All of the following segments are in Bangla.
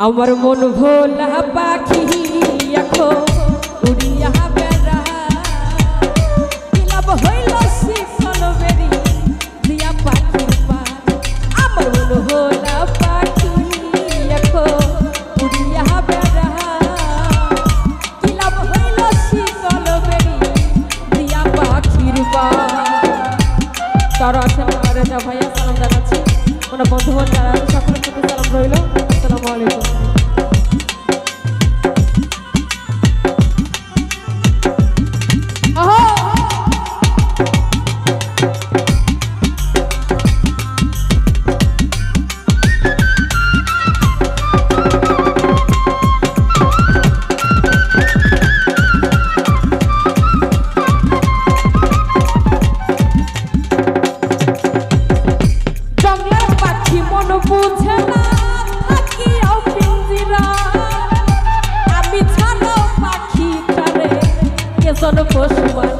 আমার মন ভোলা পাখি এখন sono fosse uma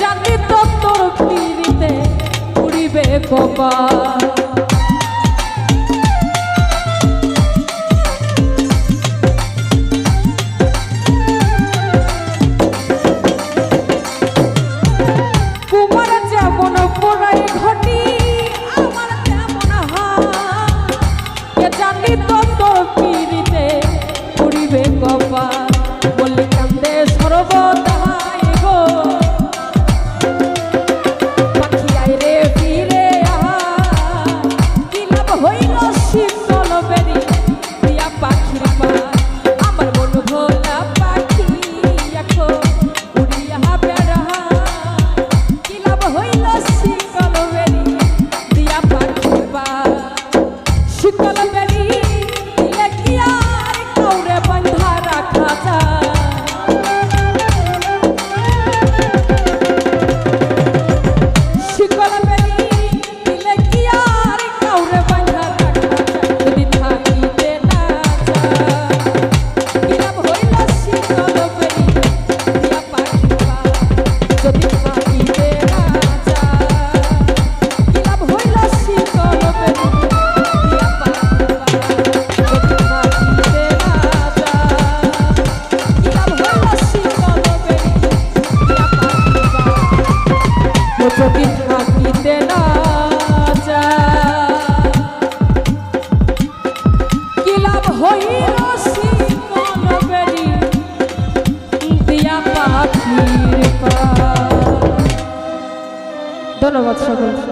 জানি তো তোর ফিরিতে উড়িবে কপাল। assim. 小公。